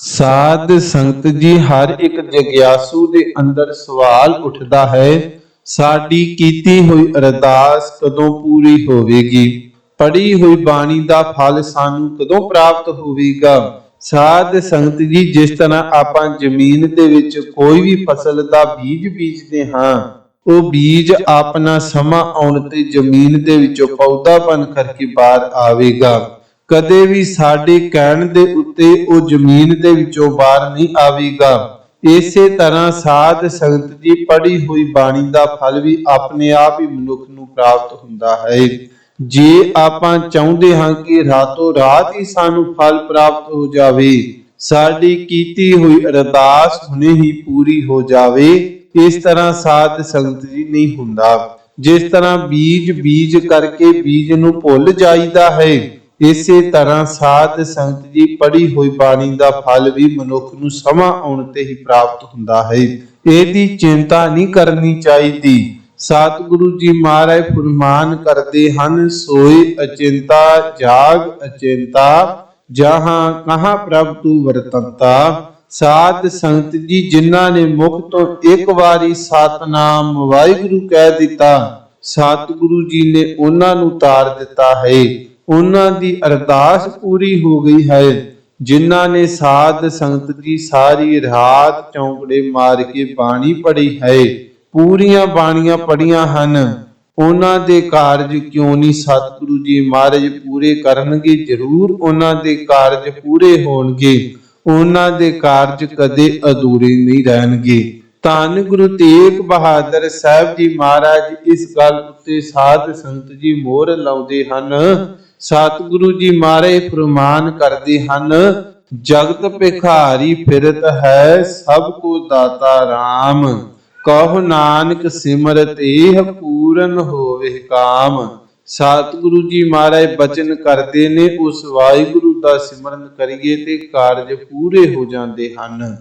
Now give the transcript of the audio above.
ਸਾਧ ਸੰਗਤ ਜੀ, ਹਰ ਇੱਕ ਜਗਿਆਸੂ ਦੇ ਅੰਦਰ ਸਵਾਲ ਉੱਠਦਾ ਹੈ, ਸਾਡੀ ਕੀਤੀ ਹੋਈ ਅਰਦਾਸ ਕਦੋਂ ਪੂਰੀ ਹੋਵੇਗੀ? ਪੜੀ ਹੋਈ ਬਾਣੀ ਦਾ ਫਲ ਸਾਨੂੰ ਕਦੋਂ ਪ੍ਰਾਪਤ ਹੋਵੇਗਾ? ਸਾਧ ਸੰਗਤ ਜੀ, ਜਿਸ ਤਰ੍ਹਾਂ ਆਪਾਂ ਜ਼ਮੀਨ ਦੇ ਵਿੱਚ ਕੋਈ ਵੀ ਫਸਲ ਦਾ ਬੀਜ ਬੀਜਦੇ ਹਾਂ, ਉਹ ਬੀਜ ਆਪਣਾ ਸਮਾਂ ਆਉਣ ਤੇ ਜ਼ਮੀਨ ਦੇ ਵਿੱਚੋਂ ਪੌਦਾ ਬਣ ਕਰਕੇ ਬਾਹਰ ਆਵੇਗਾ। ਕਦੇ ਵੀ ਸਾਡੇ ਕਹਿਣ ਦੇ ਉੱਤੇ ਉਹ ਜ਼ਮੀਨ ਦੇ ਵਿੱਚੋਂ ਬਾਹਰ ਨਹੀਂ ਆਵੇਗਾ। ਇਸੇ ਤਰ੍ਹਾਂ ਸਾਧ ਸੰਗਤ ਜੀ ਪੜੀ ਹੋਈ ਬਾਣੀ ਦਾ ਫਲ ਵੀ ਆਪਣੇ ਆਪ ਹੀ ਮਨੁੱਖ ਨੂੰ ਪ੍ਰਾਪਤ ਹੁੰਦਾ ਹੈ। ਜੇ ਆਪਾਂ ਚਾਹੁੰਦੇ ਹਾਂ ਕਿ ਰਾਤੋਂ ਰਾਤ ਹੀ ਸਾਨੂੰ ਫਲ ਪ੍ਰਾਪਤ ਹੋ ਜਾਵੇ, ਸਾਡੀ ਕੀਤੀ ਹੋਈ ਅਰਦਾਸ ਹੁਣੇ ਹੀ ਪੂਰੀ ਹੋ ਜਾਵੇ, ਇਸ ਤਰ੍ਹਾਂ ਸਾਧ ਸੰਗਤ ਜੀ ਨਹੀਂ ਹੁੰਦਾ। ਜਿਸ ਤਰ੍ਹਾਂ ਬੀਜ ਬੀਜ ਕਰਕੇ ਬੀਜ ਨੂੰ ਭੁੱਲ ਜਾਈਦਾ ਹੈ ਇਸੇ ਤਰ੍ਹਾਂ ਸਾਧ ਸੰਗਤ ਜੀ ਪੜੀ ਹੋਈ ਬਾਣੀ ਦਾ ਫਲ ਵੀ ਮਨੁੱਖ ਨੂੰ ਸਮਾਂ ਆਉਣ ਤੇ ਹੀ ਪ੍ਰਾਪਤ ਹੁੰਦਾ ਹੈ। ਇਹਦੀ ਚਿੰਤਾ ਨਹੀਂ ਕਰਨੀ ਚਾਹੀਦੀ। ਸਤਿਗੁਰੂ ਜੀ ਮਹਾਰਾਜ ਫਰਮਾਨ ਕਰਦੇ ਹਨ, ਸੋਏ ਅਚਿੰਤਾ, ਜਾਗ ਅਚਿੰਤਾ, ਜਹਾਂ ਕਹਾਂ ਪ੍ਰਭ ਤੂ ਵਰਤੰਤਾ। ਸਾਧ ਸੰਗਤ ਜੀ, ਜਿਨ੍ਹਾਂ ਨੇ ਮੁਖ ਤੋਂ ਇੱਕ ਵਾਰੀ ਸਤਨਾਮ ਵਾਹਿਗੁਰੂ ਕਹਿ ਦਿੱਤਾ, ਸਤਿਗੁਰੂ ਜੀ ਨੇ ਉਹਨਾਂ ਨੂੰ ਤਾਰ ਦਿੱਤਾ ਹੈ। ਉਹਨਾਂ ਦੀ ਅਰਦਾਸ ਪੂਰੀ ਹੋ ਗਈ ਹੈ, ਜਿਨ੍ਹਾਂ ਨੇ ਸਾਧ ਸੰਗਤ ਜੀ ਸਾਰੀ ਰਾਤ ਚੌਂਕੜੇ ਮਾਰ ਕੇ ਬਾਣੀ ਪੜ੍ਹੀ ਹੈ। ਪੂਰੀਆਂ ਬਾਣੀਆਂ ਪੜੀਆਂ ਹਨ। ਉਹਨਾਂ ਦੇ ਕਾਰਜ ਕਿਉਂ ਨਹੀਂ ਸਤਿਗੁਰੂ ਜੀ ਮਹਾਰਾਜ ਪੂਰੇ ਕਰਨਗੇ? ਜ਼ਰੂਰ ਉਹਨਾਂ ਦੇ ਕਾਰਜ ਪੂਰੇ ਹੋਣਗੇ। ਉਹਨਾਂ ਦੇ ਕਾਰਜ ਕਦੇ ਅਧੂਰੇ ਨਹੀਂ ਰਹਿਣਗੇ। ਧੰਨ ਗੁਰੂ ਤੇਗ ਬਹਾਦਰ ਸਾਹਿਬ ਜੀ ਮਹਾਰਾਜ ਇਸ ਗੱਲ ਉੱਤੇ ਸਾਧ ਸੰਗਤ ਜੀ ਮੋਹਰ ਲਾਉਂਦੇ ਹਨ। ਸਤਿਗੁਰੂ ਜੀ ਮਹਾਰਾਜ ਫਰਮਾਨ ਕਰਦੇ ਹਨ, ਜਗਤ ਭਿਖਾਰੀ ਫਿਰਤ ਹੈ, ਸਭ ਕੋ ਦਾਤਾ RAM ਕਹੋ ਨਾਨਕ ਸਿਮਰਤ ਇਹ ਪੂਰਨ ਹੋਵੇ ਕਾਮ। ਸਤਿਗੁਰੂ ਜੀ ਮਹਾਰਾਜ ਬਚਨ ਕਰਦੇ ਨੇ, ਉਸ ਵਾਹਿਗੁਰੂ ਦਾ ਸਿਮਰਨ ਕਰੀਏ ਤੇ ਕਾਰਜ ਪੂਰੇ ਹੋ ਜਾਂਦੇ ਹਨ।